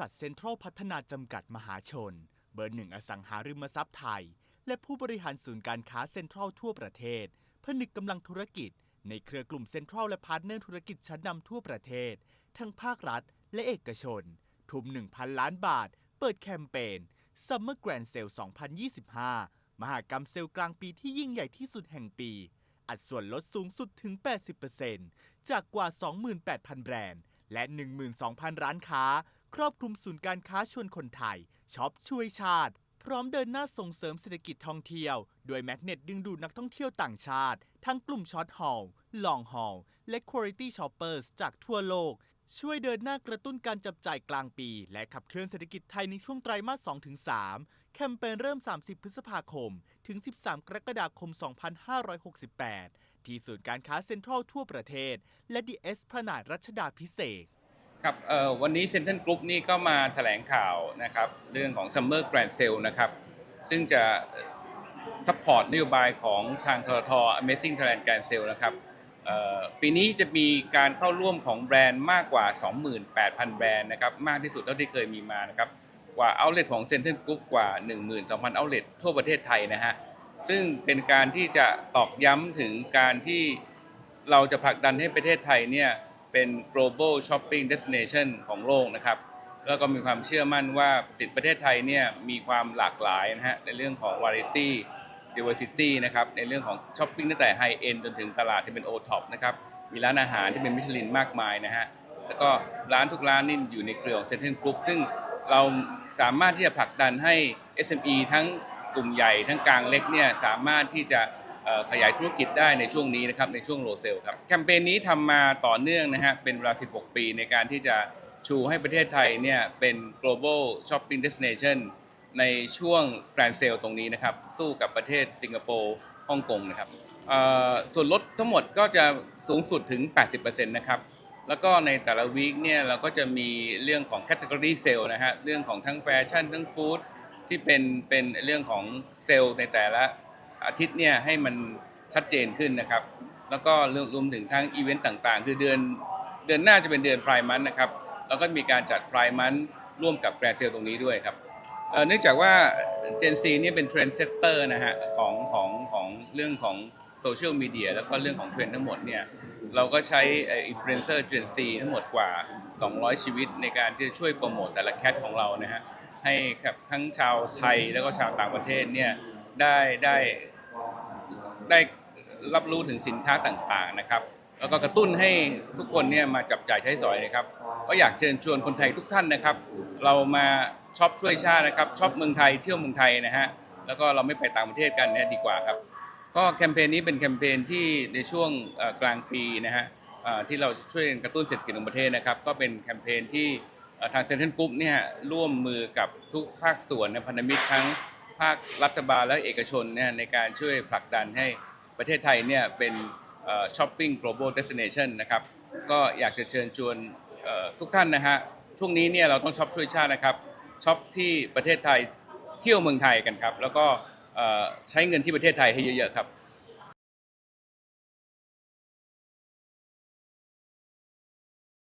ษัทเซ็นทรัลพัฒนาจำกัดมหาชน เบอร์หนึ่งอสังหาริมทรัพย์ไทย และผู้บริหารศูนย์การค้าเซ็นทรัลทั่วประเทศผนึกกำลังธุรกิจ ในเครือกลุ่มเซ็นทรัลและพาร์ทเนอร์ธุรกิจชั้นนำทั่วประเทศ ทั้งภาครัฐและเอกชน ทุ่ม 1,000 ล้านบาท เปิดแคมเปญ Summer Grand Sale 2025 มหากรรมเซลล์กลางปีที่ยิ่งใหญ่ที่สุดแห่งปี อัดส่วนลดสูงสุดถึง 80%จากกว่า 28,000 แบรนด์ และ 12,000 ร้านค้า ครอบคลุมศูนย์การค้าชวนคนไทยช็อปช่วยชาติ พร้อมเดินหน้าส่งเสริมเศรษฐกิจท่องเที่ยว โดยแมกเนตดึงดูดนักท่องเที่ยวต่างชาติ ทั้งกลุ่มช็อตฮอลลองฮอลและ Quality Shoppers จากทั่วโลก ช่วยเดินหน้ากระตุ้นการจับจ่ายกลางปี และขับเคลื่อนเศรษฐกิจไทยในช่วงไตรมาส 2-3 แคมเปญเริ่ม 30 พฤษภาคม ถึง 13 กรกฎาคม 2568 ที่ศูนย์การค้าเซ็นทรัลทั่วประเทศ และดีเอสพนาดรัชดาพิเศษ ครับเอ่อวันนี้เซ็นทรัลกรุ๊ปนี่ก็มาแถลงข่าวนะครับเรื่องของ Summer Grand Sale นะครับซึ่งจะซัพพอร์ตนโยบายของทางททท Amazing Thailand Grand Sale นะครับปีนี้จะมีการเข้าร่วมของแบรนด์มากกว่า 28,000 แบรนด์นะครับมากที่สุดเท่าที่เคยมีมานะครับกว่าเอาเล t ของเซ็นทรัลกรุ๊ปกว่า 12,000เอาเล t ทั่วประเทศไทยนะฮะซึ่งเป็นการที่จะตอกย้ำถึงการที่เราจะผลักดันให้ประเทศไทยเนี่ย เป็น global shopping destination ของโลกนะครับ แล้วก็มีความเชื่อมั่นว่าสิทธิประเทศไทยเนี่ยมีความหลากหลายนะฮะในเรื่องของ variety diversity นะครับในเรื่องของช้อปปิ้งตั้งแต่ high end จนถึงตลาดที่เป็น o top นะครับมีร้านอาหารที่เป็นมิชลินมากมายนะฮะแล้วก็ร้านทุกร้านนี่อยู่ในเครือของเซ็นทรัลกรุ๊ปซึ่งเราสามารถที่จะผลักดันให้ SME ทั้งกลุ่มใหญ่ทั้งกลางเล็กเนี่ยสามารถที่จะ ขยายธุรกิจได้ในช่วงนี้นะครับในช่วงโลเซลครับแคมเปญนี้ทำมาต่อเนื่องนะฮะเป็นเวลา 16 ปีในการที่จะชูให้ประเทศไทยเนี่ยเป็น global shopping destination ในช่วง Grand Sale ตรงนี้นะครับ สู้กับประเทศสิงคโปร์ฮ่องกงนะครับส่วนลดทั้งหมดก็จะสูงสุดถึง 80%นะครับ แล้วก็ในแต่ละวีคเนี่ยเราก็จะมีเรื่องของ category sale นะฮะเรื่องของทั้งแฟชั่นทั้งฟู้ดที่เป็นเป็นเรื่องของเซลในแต่ละ อาทิตย์เนี่ยให้มันชัดเจนขึ้นนะครับ แล้วก็รวมถึงทั้งอีเวนต์ต่างๆ คือเดือนเดือนหน้าจะเป็นเดือน Prime Month นะครับแล้วก็มีการจัด Prime Month ร่วมกับ Grand Sale ตรงนี้ด้วยครับเนื่องจากว่า Gen Z เนี่ยเป็นเทรนด์เซตเตอร์นะฮะของของของเรื่องของโซเชียลมีเดียแล้วก็เรื่องของเทรนด์ทั้งหมดเนี่ยเราก็ใช้อินฟลูเอนเซอร์ Gen Z ทั้งหมดกว่า 200 ชีวิตในการที่จะช่วยโปรโมทแต่ละแคทของเรานะฮะให้กับทั้งชาวไทยแล้วก็ชาวต่างประเทศเนี่ยได้ได้ ได้รับรู้ถึงสินค้าต่างๆนะครับแล้วก็กระตุ้นให้ทุกคนเนี่ยมาจับจ่ายใช้สอยนะครับ ก็อยากเชิญชวนคนไทยทุกท่านนะครับ เรามาช็อปช่วยชาตินะครับช็อปเมืองไทยเที่ยวเมืองไทยนะฮะแล้วก็เราไม่ไปต่างประเทศกันเนะดีกว่าครับ ก็แคมเปญนี้เป็นแคมเปญที่ในช่วงกลางปีนะฮะที่เราช่วยกระตุ้นเศรษฐกิจของประเทศนะครับ ก็เป็นแคมเปญที่ทางเซ็นทรัลกรุ๊ปเนี่ยร่วมมือกับทุกภาคส่วนในพันธมิตรทั้ง ภาครัฐบาลและเอกชนเนี่ยในการช่วยผลักดันให้ประเทศไทยเนี่ยเป็นช้อปปิ้ง global destination นะครับก็อยากจะเชิญชวนทุกท่านนะฮะช่วงนี้เนี่ยเราต้องช็อปช่วยชาตินะครับช็อปที่ประเทศไทยเที่ยวเมืองไทยกันครับ แล้วก็ใช้เงินที่ประเทศไทยให้เยอะๆครับ